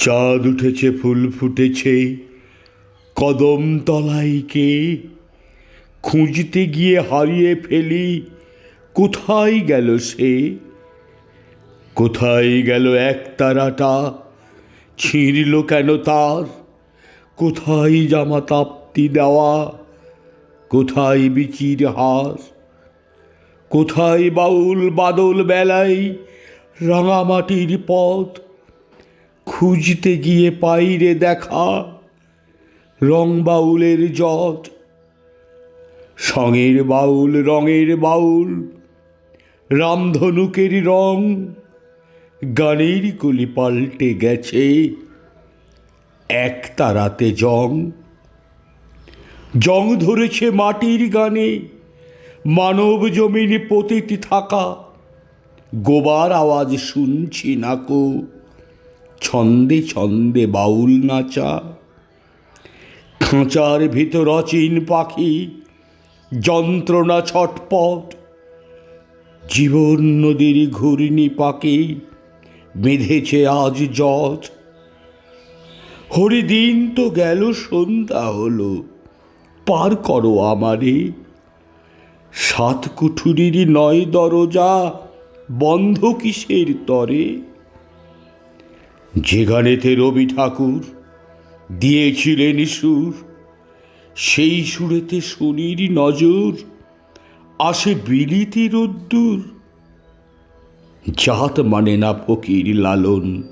চাঁদ উঠেছে, ফুল ফুটেছে। কদম তলায় কে খুঁজতে গিয়ে হারিয়ে ফেলি। কোথায় গেল সে? কোথায় গেল এক তারাটা? ছিঁড়ল কেন তার? কোথায় জামা তাপ্তি দেওয়া? কোথায় বিচির হার? কোথায় বাউল বাদল বেলায় রাঙামাটির পথ? খুঁজতে গিয়ে পাইরে দেখা রং বাউলের জট সঙের বাউল রঙের বাউল, রামধনুকের রং গানের কলি পাল্টে গেছে এক তারাতে জং। জং ধরেছে মাটির গানে, মানব জমিনে পতিত থাকা, গোবার আওয়াজ শুনছি নাকো ছন্দে ছন্দে বাউল নাচা। খাঁচার ভিতর অচিন পাখি, যন্ত্রণা ছটপট। জীবন নদীর ঘূর্ণি পাখি বেঁধেছে আজ জট। হরিদিন তো গেল, সন্ধ্যা হলো, পার করো আমারে। সাত কুঠুরির নয় দরজা, বন্ধ কিসের তরে? যে গানেতে রবি ঠাকুর দিয়েছিলেন সুর, সেই সুরেতে শনির নজর আসে বিলিতি রোদ্দুর। জাত মানে না ফকির লালন,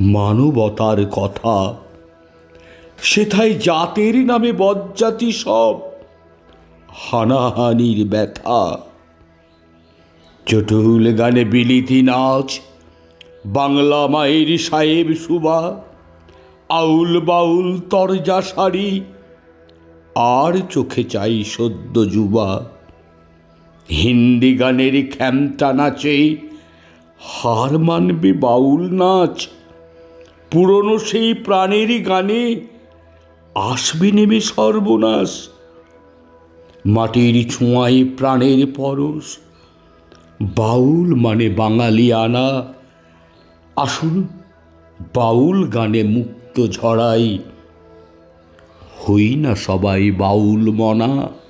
মানবতার কথা সেথায় জাতের নামে বজ্জাতি সব, হানাহানির ব্যথা। চটুল গানে বিলিতি নাচ বাংলা মায়ের সাহেব সুবা, আউল বাউল তরজা শাড়ি, আর চোখে চাই সদ্য যুবা। হিন্দি গানের খ্যামটা নাচে, হার মানবে বাউল নাচ, পুরনো সেই প্রাণেরই গানে আসবে নেমে সর্বনাশ। মাটির ছোঁয়ায় প্রাণের পরশ, বাউল মানে বাঙালি আনা আসুন বাউল গানে মুক্ত ঝড়াই। হই না সবাই বাউল মনা।